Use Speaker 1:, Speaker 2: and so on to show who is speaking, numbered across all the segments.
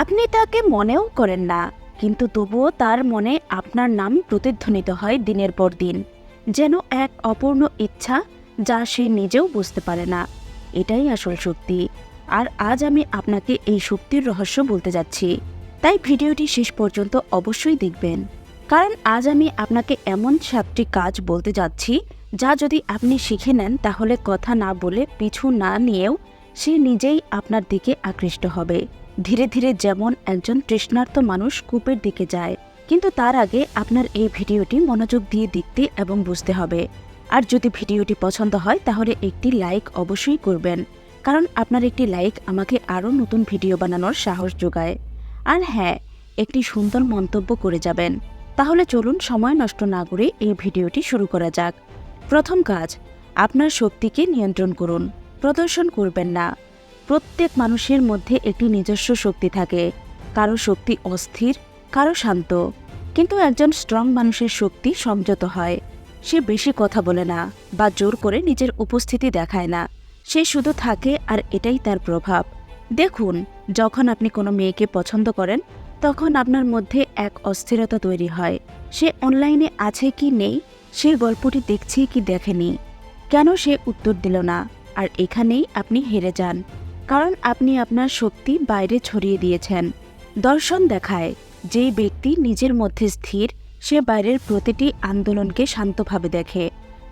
Speaker 1: আপনি তাকে মনেও করেন না, কিন্তু তবুও তার মনে আপনার নাম প্রতিধ্বনিত হয় দিনের পর দিন, যেন এক অপূর্ণ ইচ্ছা যা সে নিজেও বুঝতে পারে না। এটাই আসল শক্তি আর আজ আমি আপনাকে এই শক্তির রহস্য বলতে যাচ্ছি। তাই ভিডিওটি শেষ পর্যন্ত অবশ্যই দেখবেন। কারণ আজ আমি আপনাকে এমন সাতটি কাজ বলতে যাচ্ছি, যা যদি আপনি শিখে নেন, তাহলে কথা না বলে পিছু না নিয়েও সে নিজেই আপনার দিকে আকৃষ্ট হবে। ধীরে ধীরে যেমন একজন তৃষ্ণার্ত মানুষ কূপের দিকে যায়, কিন্তু তার আগে আপনার এই ভিডিওটি মনোযোগ দিয়ে দেখতে এবং বুঝতে হবে। আর যদি ভিডিওটি পছন্দ হয়, তাহলে একটি লাইক অবশ্যই করবেন, কারণ আপনার একটি লাইক আমাকে আরও নতুন ভিডিও বানানোর সাহস যোগায়। আর হ্যাঁ একটি সুন্দর মন্তব্য করে যাবেন। তাহলে চলুন সময় নষ্ট না করে এই ভিডিওটি শুরু করা যাক। প্রথম কাজ, আপনার শক্তিকে নিয়ন্ত্রণ করুন, প্রদর্শন করবেন না। প্রত্যেক মানুষের মধ্যে একটি নিজস্ব শক্তি থাকে। কারও শক্তি অস্থির, কারও শান্ত। কিন্তু একজন স্ট্রং মানুষের শক্তি সংযত হয়। সে বেশি কথা বলে না বা জোর করে নিজের উপস্থিতি দেখায় না। সে শুধু থাকে আর এটাই তার প্রভাব। দেখুন, যখন আপনি কোনো মেয়েকে পছন্দ করেন, তখন আপনার মধ্যে এক অস্থিরতা তৈরি হয়। সে অনলাইনে আছে কি নেই, সে গল্পটি দেখছে কি দেখেনি। কেন সে উত্তর দিল না? আর এখানেই আপনি হেরে যান। কারণ আপনি আপনার শক্তি বাইরে ছড়িয়ে দিয়েছেন। দর্শন দেখায়, যেই ব্যক্তি নিজের মধ্যে স্থির, সে বাইরের প্রতিটি আন্দোলনকে শান্তভাবে দেখে।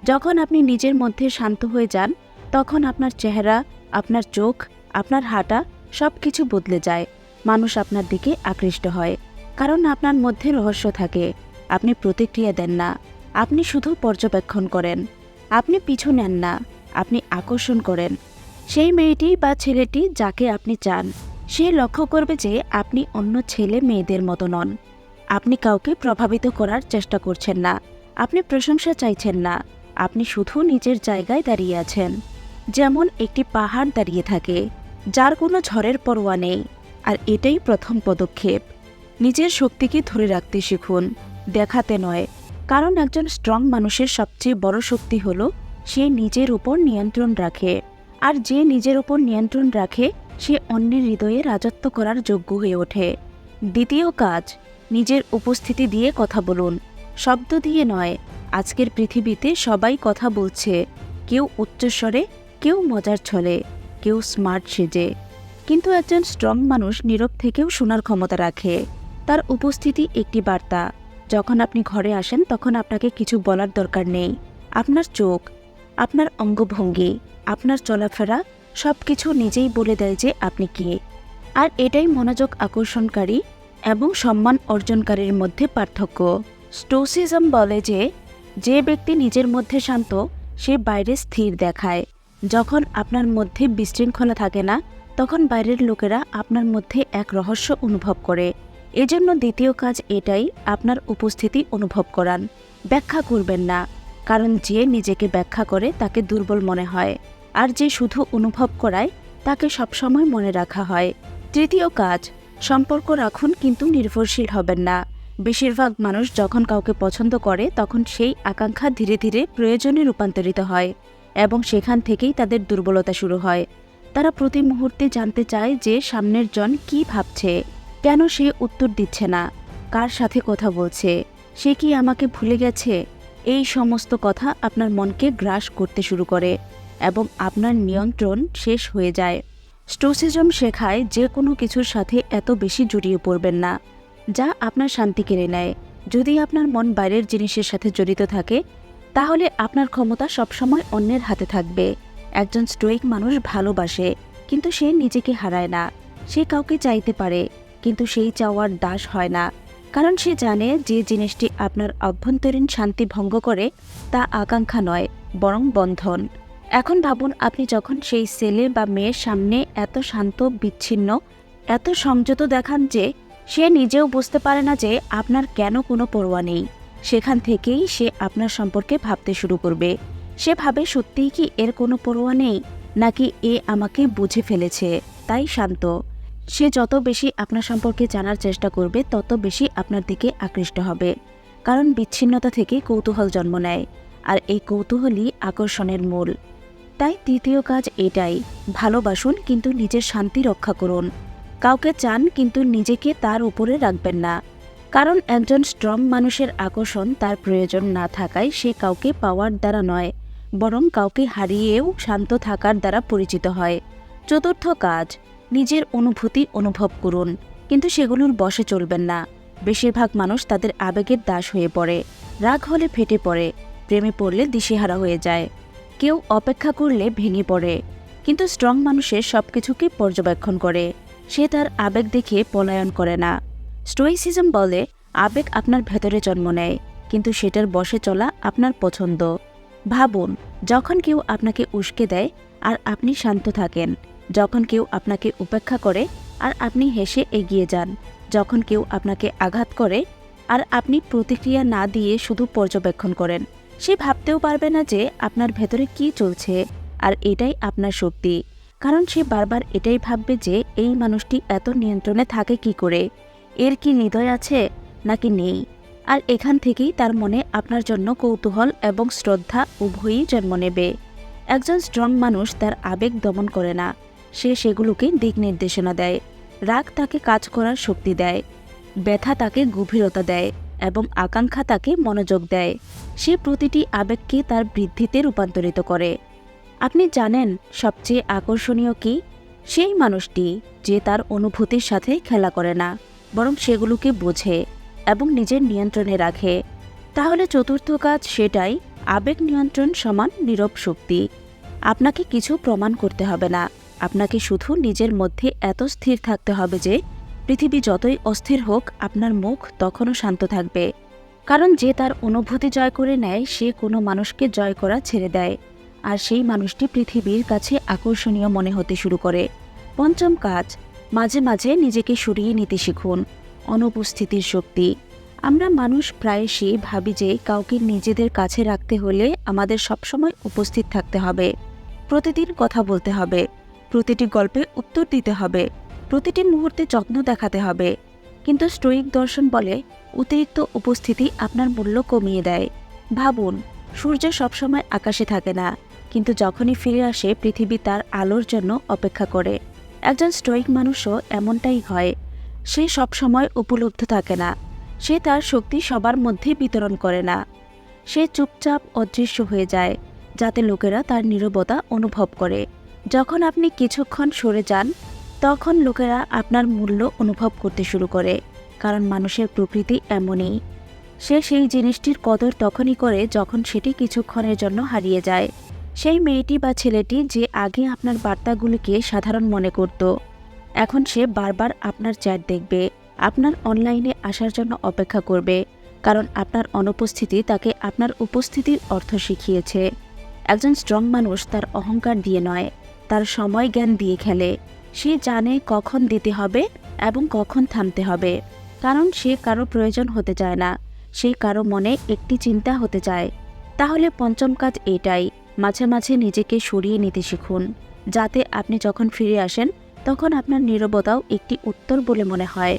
Speaker 1: যখন আপনি নিজের মধ্যে শান্ত হয়ে যান, তখন আপনার চেহারা, আপনার চোখ, আপনার হাঁটা সব কিছু বদলে যায়। মানুষ আপনার দিকে আকৃষ্ট হয়, কারণ আপনার মধ্যে রহস্য থাকে। আপনি প্রতিক্রিয়া দেন না, আপনি শুধু পর্যবেক্ষণ করেন। আপনি পিছু নেন না, আপনি আকর্ষণ করেন। সেই মেয়েটি বা ছেলেটি যাকে আপনি চান, সে লক্ষ্য করবে যে আপনি অন্য ছেলে মেয়েদের মতো নন। আপনি কাউকে প্রভাবিত করার চেষ্টা করছেন না। আপনি প্রশংসা চাইছেন না। আপনি শুধু নিজের জায়গায় দাঁড়িয়ে আছেন। যেমন একটি পাহাড় দাঁড়িয়ে থাকে, যার কোনো ঝড়ের পরোয়া নেই। আর এটাই প্রথম পদক্ষেপ। নিজের শক্তিকে ধরে রাখতে শিখুন, দেখাতে নয়। কারণ একজন স্ট্রং মানুষের সবচেয়ে বড় শক্তি হল, সে নিজের উপর নিয়ন্ত্রণ রাখে। আর যে নিজের ওপর নিয়ন্ত্রণ রাখে, সে অন্যের হৃদয়ে রাজত্ব করার যোগ্য হয়ে ওঠে। দ্বিতীয় কাজ, নিজের উপস্থিতি দিয়ে কথা বলুন। শব্দ দিয়ে নয়, আজকের পৃথিবীতে সবাই কথা বলছে। কেউ উচ্চস্বরে কেউ মজার ছলে, কেউ স্মার্ট সেজে। কিন্তু একজন স্ট্রং মানুষ নীরব থেকেও শোনার ক্ষমতা রাখে। তার উপস্থিতি একটি বার্তা। যখন আপনি ঘরে আসেন, তখন আপনাকে কিছু বলার দরকার নেই। আপনার চোখ আপনার অঙ্গভঙ্গি, আপনার চলাফেরা সব কিছু নিজেই বলে দেয় যে আপনি কে। আর এটাই মনোযোগ আকর্ষণকারী এবং সম্মান অর্জনকারীর মধ্যে পার্থক্য। স্টোসিজম বলে যে যে ব্যক্তি নিজের মধ্যে শান্ত, সে বাইরে স্থির দেখায়। যখন আপনার মধ্যে বিশৃঙ্খলা থাকে না, তখন বাইরের লোকেরা আপনার মধ্যে এক রহস্য অনুভব করে। এজন্য দ্বিতীয় কাজ এটাই, আপনার উপস্থিতি অনুভব করান। ব্যাখ্যা করবেন না। কারণ যে নিজেকে ব্যাখ্যা করে তাকে দুর্বল মনে হয়, আর যে শুধু অনুভব করায় তাকে সবসময় মনে রাখা হয়। তৃতীয় কাজ, সম্পর্ক রাখুন কিন্তু নির্ভরশীল হবেন না। বেশিরভাগ মানুষ যখন কাউকে পছন্দ করে তখন সেই আকাঙ্ক্ষা ধীরে ধীরে প্রয়োজনে রূপান্তরিত হয় এবং সেখান থেকেই তাদের দুর্বলতা শুরু হয়। তারা প্রতি মুহূর্তে জানতে চায় যে সামনের জন কি ভাবছে, কেন সে উত্তর দিচ্ছে না, কার সাথে কথা বলছে, সে কি আমাকে ভুলে গেছে এই সমস্ত কথা আপনার মনকে গ্রাস করতে শুরু করে এবং আপনার নিয়ন্ত্রণ শেষ হয়ে যায়। স্টোসিজম শেখায় যে কোনো কিছুর সাথে এত বেশি জড়িয়ে পড়বেন না, যা আপনার শান্তি কেড়ে নেয়। যদি আপনার মন বাইরের জিনিসের সাথে জড়িত থাকে, তাহলে আপনার ক্ষমতা সবসময় অন্যের হাতে থাকবে। একজন স্টোইক মানুষ ভালোবাসে, কিন্তু সে নিজেকে হারায় না। সে কাউকে চাইতে পারে, কিন্তু সেই চাওয়ার দাস হয় না। কারণ সে জানে যে জিনিসটি আপনার অভ্যন্তরীণ শান্তি ভঙ্গ করে, তা আকাঙ্ক্ষা নয়, বরং বন্ধন। এখন ভাবুন, আপনি যখন সেই ছেলে বা মেয়ের সামনে এত শান্ত, বিচ্ছিন্ন, এত সংযত দেখান যে সে নিজেও বুঝতে পারে না যে আপনার কেন কোনো পরোয়া নেই। সেখান থেকেই সে আপনার সম্পর্কে ভাবতে শুরু করবে। সে ভাবে, সত্যিই কি এর কোনো পরোয়া নেই? নাকি এ আমাকে বুঝে ফেলেছে? তাই শান্ত। সে যত বেশি আপনার সম্পর্কে জানার চেষ্টা করবে, তত বেশি আপনার দিকে আকৃষ্ট হবে। কারণ বিচ্ছিন্নতা থেকে কৌতূহল জন্ম নেয়, আর এই কৌতূহলই আকর্ষণের মূল। তাই তৃতীয় কাজ এটাই, ভালোবাসুন কিন্তু নিজের শান্তি রক্ষা করুন। কাউকে চান কিন্তু নিজেকে তার উপরে রাখবেন না। কারণ একজন স্ট্রং মানুষের আকর্ষণ তার প্রয়োজন না থাকায় সে কাউকে পাওয়ার দ্বারা নয়, বরং কাউকে হারিয়েও শান্ত থাকার দ্বারা পরিচিত হয়। চতুর্থ কাজ নিজের অনুভূতি অনুভব করুন, কিন্তু সেগুলোর বশে চলবেন না। বেশিরভাগ মানুষ তাদের আবেগের দাস হয়ে পড়ে, রাগ হলে ফেটে পড়ে, প্রেমে পড়লে দিশেহারা হয়ে যায়। কেউ অপেক্ষা করলে ভেঙে পড়ে, কিন্তু স্ট্রং মানুষের সব কিছুকে পর্যবেক্ষণ করে, সে তার আবেগ দেখে পলায়ন করে না। স্টোইসিজম বলে, আবেগ আপনার ভেতরে জন্ম নেয়, কিন্তু সেটার বশে চলা আপনার পছন্দ। ভাবুন, যখন কেউ আপনাকে উস্কে দেয় আর আপনি শান্ত থাকেন যখন কেউ আপনাকে উপেক্ষা করে আর আপনি হেসে এগিয়ে যান, যখন কেউ আপনাকে আঘাত করে আর আপনি প্রতিক্রিয়া না দিয়ে শুধু পর্যবেক্ষণ করেন, সে ভাবতেও পারবে না যে আপনার ভেতরে কি চলছে আর এটাই আপনার শক্তি। কারণ সে বারবার এটাই ভাববে যে এই মানুষটি এত নিয়ন্ত্রণে থাকে কি করে? এর কি হৃদয় আছে নাকি নেই? আর এখান থেকেই তার মনে আপনার জন্য কৌতূহল এবং শ্রদ্ধা উভয়ই জন্ম নেবে। একজন স্ট্রং মানুষ তার আবেগ দমন করে না। সে সেগুলোকে দিক নির্দেশনা দেয়। রাগ তাকে কাজ করার শক্তি দেয়। ব্যথা তাকে গভীরতা দেয় এবং আকাঙ্ক্ষা তাকে মনোযোগ দেয়। সে প্রতিটি আবেগকে তার বৃদ্ধিতে রূপান্তরিত করে। আপনি জানেন সবচেয়ে আকর্ষণীয় কি? সেই মানুষটি যে তার অনুভূতির সাথে খেলা করে না, বরং সেগুলোকে বোঝে এবং নিজের নিয়ন্ত্রণে রাখে। তাহলে চতুর্থ কাজ সেটাই, আবেগ নিয়ন্ত্রণ সমান নীরব শক্তি। আপনাকে কিছু প্রমাণ করতে হবে না। আপনাকে শুধু নিজের মধ্যে এত স্থির থাকতে হবে যে পৃথিবী যতই অস্থির হোক, আপনার মুখ তখনও শান্ত থাকবে। কারণ যে তার অনুভূতি জয় করে নেয়, সে কোনো মানুষকে জয় করা ছেড়ে দেয়। আর সেই মানুষটি পৃথিবীর কাছে আকর্ষণীয় মনে হতে শুরু করে। পঞ্চম কাজ, মাঝে মাঝে নিজেকে সরিয়ে নিতে শিখুন। অনুপস্থিতির শক্তি। আমরা মানুষ প্রায়শই ভাবি যে কাউকে নিজেদের কাছে রাখতে হলে আমাদের সবসময় উপস্থিত থাকতে হবে। প্রতিদিন কথা বলতে হবে। প্রতিটি গল্পে উত্তর দিতে হবে। প্রতিটি মুহূর্তে যত্ন দেখাতে হবে। কিন্তু স্টোয়িক দর্শন বলে অতিরিক্ত উপস্থিতি আপনার মূল্য কমিয়ে দেয়। ভাবুন, সূর্য সবসময় আকাশে থাকে না, কিন্তু যখনই ফিরে আসে, পৃথিবী তার আলোর জন্য অপেক্ষা করে। একজন স্টোয়িক মানুষও এমনটাই হয়। সে সবসময় উপলব্ধ থাকে না। সে তার শক্তি সবার মধ্যে বিতরণ করে না। সে চুপচাপ অদৃশ্য হয়ে যায়, যাতে লোকেরা তার নীরবতা অনুভব করে। যখন আপনি কিছুক্ষণ সরে যান, তখন লোকেরা আপনার মূল্য অনুভব করতে শুরু করে, কারণ মানুষের প্রকৃতি এমনই। সে সেই জিনিসটির কদর তখনই করে যখন সেটি কিছুক্ষণের জন্য হারিয়ে যায়। সেই মেয়েটি বা ছেলেটি যে আগে আপনার বার্তাগুলিকে সাধারণ মনে করত, এখন সে বারবার আপনার চ্যাট দেখবে, আপনার অনলাইনে আসার জন্য অপেক্ষা করবে, কারণ আপনার অনুপস্থিতি তাকে আপনার উপস্থিতির অর্থ শিখিয়েছে। একজন স্ট্রং মানুষ তার অহংকার দিয়ে নয় তার সময় জ্ঞান দিয়ে খেলে। সে জানে কখন দিতে হবে এবং কখন থামতে হবে। কারণ সে কারও প্রয়োজন হতে চায় না, সে কারও মনে একটি চিন্তা হতে চায়। তাহলে পঞ্চম কাজ এটাই, মাঝে মাঝে নিজেকে সরিয়ে নিতে শিখুন। যাতে আপনি যখন ফিরে আসেন, তখন আপনার নীরবতাও একটি উত্তর বলে মনে হয়।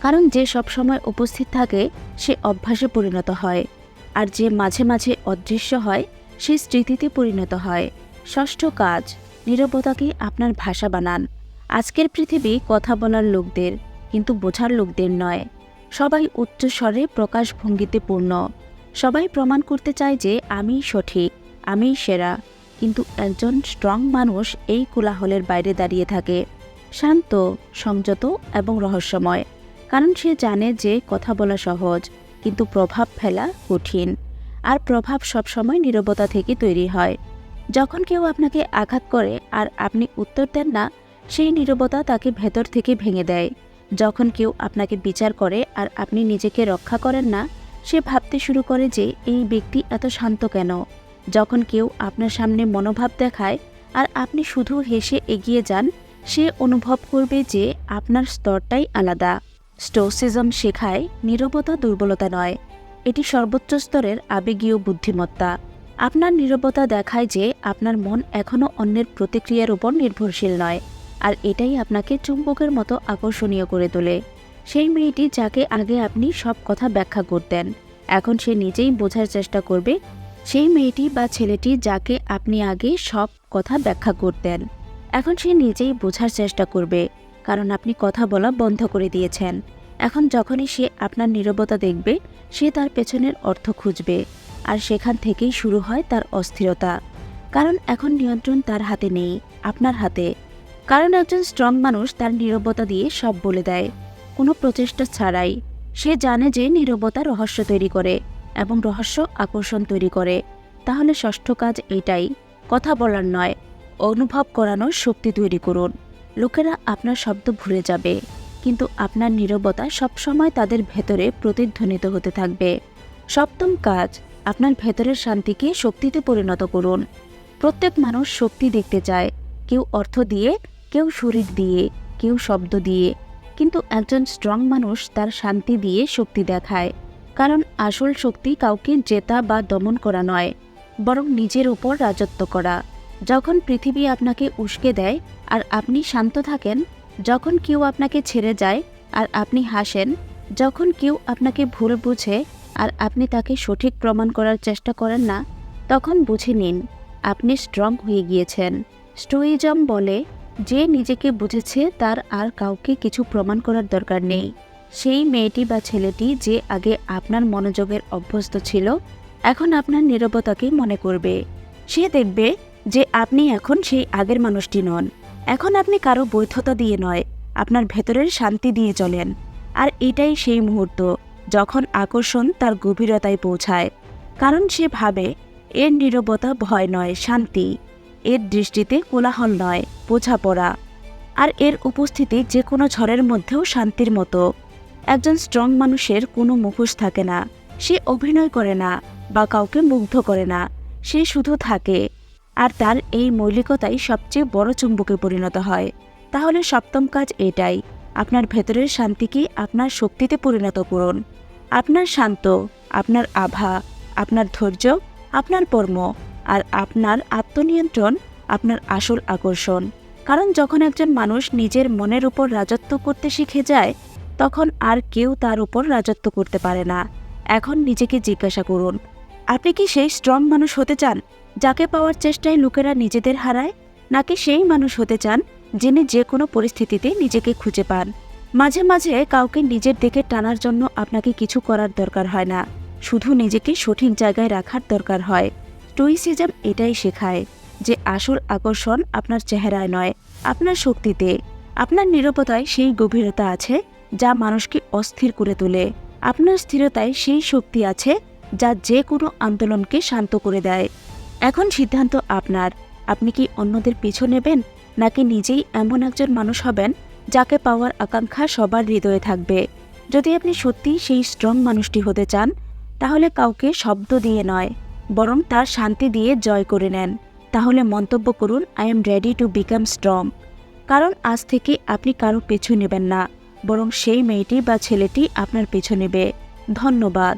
Speaker 1: কারণ যে সবসময় উপস্থিত থাকে, সে অভ্যাসে পরিণত হয়। আর যে মাঝে মাঝে অদৃশ্য হয়, সে স্মৃতিতে পরিণত হয়। ষষ্ঠ কাজ নীরবতাকে আপনার ভাষা বানান। আজকের পৃথিবী কথা বলার লোকদের, কিন্তু বোঝার লোকদের নয়। সবাই উচ্চস্বরে প্রকাশভঙ্গিতে পূর্ণ। সবাই প্রমাণ করতে চায় যে আমি সঠিক আমিই সেরা। কিন্তু একজন স্ট্রং মানুষ এই কোলাহলের বাইরে দাঁড়িয়ে থাকে। শান্ত, সংযত এবং রহস্যময়। কারণ সে জানে যে কথা বলা সহজ, কিন্তু প্রভাব ফেলা কঠিন। আর প্রভাব সবসময় নীরবতা থেকে তৈরি হয়। যখন কেউ আপনাকে আঘাত করে আর আপনি উত্তর দেন না, সেই নীরবতা তাকে ভেতর থেকে ভেঙে দেয়। যখন কেউ আপনাকে বিচার করে আর আপনি নিজেকে রক্ষা করেন না, সে ভাবতে শুরু করে যে এই ব্যক্তি এত শান্ত কেন? যখন কেউ আপনার সামনে মনোভাব দেখায় আর আপনি শুধু হেসে এগিয়ে যান, সে অনুভব করবে যে আপনার স্তরটাই আলাদা। স্টোসিজম শেখায় নীরবতা দুর্বলতা নয়। এটি সর্বোচ্চ স্তরের আবেগীয় বুদ্ধিমত্তা। আপনার নীরবতা দেখায় যে আপনার মন এখনও অন্যের প্রতিক্রিয়ার উপর নির্ভরশীল নয়, আর এটাই আপনাকে চুম্বকের মতো আকর্ষণীয় করে তোলে। সেই মেয়েটি যাকে আগে আপনি সব কথা ব্যাখ্যা করতেন, এখন সে নিজেই বোঝার চেষ্টা করবে, সেই মেয়েটি বা ছেলেটি যাকে আপনি আগে সব কথা ব্যাখ্যা করতেন, এখন সে নিজেই বোঝার চেষ্টা করবে, কারণ আপনি কথা বলা বন্ধ করে দিয়েছেন। এখন যখনই সে আপনার নীরবতা দেখবে, সে তার পেছনের অর্থ খুঁজবে। আর সেখান থেকেই শুরু হয় তার অস্থিরতা। কারণ এখন নিয়ন্ত্রণ তার হাতে নেই, আপনার হাতে। কারণ একজন স্ট্রং মানুষ তার নীরবতা দিয়ে সব বলে দেয়। কোনো প্রচেষ্টা ছাড়াই। সে জানে যে নীরবতা রহস্য তৈরি করে এবং রহস্য আকর্ষণ তৈরি করে। তাহলে ষষ্ঠ কাজ এটাই কথা বলার নয়, অনুভব করানোর শক্তি তৈরি করুন। লোকেরা আপনার শব্দ ভুলে যাবে, কিন্তু আপনার নীরবতা সবসময় তাদের ভেতরে প্রতিধ্বনিত হতে থাকবে। সপ্তম কাজ আপনার ভেতরের শান্তিকে শক্তিতে পরিণত করুন। প্রত্যেক মানুষ শক্তি দেখতে চায়। কেউ অর্থ দিয়ে, কেউ শরীর দিয়ে, কেউ শব্দ দিয়ে। কিন্তু একজন স্ট্রং মানুষ তার শান্তি দিয়ে শক্তি দেখায়। কারণ আসল শক্তি কাউকে জেতা বা দমন করা নয়, বরং নিজের উপর রাজত্ব করা। যখন পৃথিবী আপনাকে উস্কে দেয় আর আপনি শান্ত থাকেন, যখন কেউ আপনাকে ছেড়ে যায় আর আপনি হাসেন, যখন কেউ আপনাকে ভুল বুঝে আর আপনি তাকে সঠিক প্রমাণ করার চেষ্টা করেন না, তখন বুঝে নিন, আপনি স্ট্রং হয়ে গিয়েছেন। স্টোইজম বলে, যে নিজেকে বুঝেছে তার আর কাউকে কিছু প্রমাণ করার দরকার নেই। সেই মেয়েটি বা ছেলেটি যে আগে আপনার মনোযোগের অভ্যস্ত ছিল, এখন আপনার নীরবতাকে মনে করবে। সে দেখবে যে আপনি এখন সেই আগের মানুষটি নন। এখন আপনি কারও বৈধতা দিয়ে নয়, আপনার ভেতরের শান্তি দিয়ে চলেন। আর এটাই সেই মুহূর্ত। যখন আকর্ষণ তার গভীরতায় পৌঁছায়, কারণ সে ভাবে এর নীরবতা ভয় নয়, শান্তি। এর দৃষ্টিতে কোলাহল নয়, বোঝাপড়া। আর এর উপস্থিতি যে কোনো ঝড়ের মধ্যেও শান্তির মতো। একজন স্ট্রং মানুষের কোনো মুখোশ থাকে না। সে অভিনয় করে না বা কাউকে মুগ্ধ করে না। সে শুধু থাকে। আর তার এই মৌলিকতাই সবচেয়ে বড় চুম্বকে পরিণত হয়। তাহলে সপ্তম কাজ এটাই। আপনার ভেতরের শান্তিকে আপনার শক্তিতে পরিণত করুন। আপনার শান্ত, আপনার আভা, আপনার ধৈর্য, আপনার কর্ম আর আপনার আত্মনিয়ন্ত্রণ, আপনার আসল আকর্ষণ। কারণ যখন একজন মানুষ নিজের মনের উপর রাজত্ব করতে শিখে যায়, তখন আর কেউ তার উপর রাজত্ব করতে পারে না। এখন নিজেকে জিজ্ঞাসা করুন, আপনি কি সেই স্ট্রং মানুষ হতে চান, যাকে পাওয়ার চেষ্টায় লোকেরা নিজেদের হারায়? নাকি সেই মানুষ হতে চান, যিনি যে কোনো পরিস্থিতিতে নিজেকে খুঁজে পান? মাঝে মাঝে কাউকে নিজের দিকে টানার জন্য আপনাকে কিছু করার দরকার হয় না। শুধু নিজেকে সঠিক জায়গায় রাখার দরকার হয়। স্টোইসিজম এটাই শেখায় যে আসল আকর্ষণ আপনার চেহারায় নয়, আপনার শক্তিতে। আপনার নিরাপত্তায় সেই গভীরতা আছে যা মানুষকে অস্থির করে তোলে। আপনার স্থিরতায় সেই শক্তি আছে যা যে কোনো আন্দোলনকে শান্ত করে দেয়। এখন সিদ্ধান্ত আপনার। আপনি কি অন্যদের পিছু নেবেন নাকি নিজেই এমন একজন মানুষ হবেন? যাকে পাওয়ার আকাঙ্ক্ষা সবার হৃদয়ে থাকবে। যদি আপনি সত্যিই সেই স্ট্রং মানুষটি হতে চান, তাহলে কাউকে শব্দ দিয়ে নয়, বরং তার শান্তি দিয়ে জয় করে নেন। তাহলে মন্তব্য করুন I am ready to become strong কারণ আজ থেকে আপনি কারও পিছু নেবেন না, বরং সেই মেয়েটি বা ছেলেটি আপনার পিছু নেবে। ধন্যবাদ।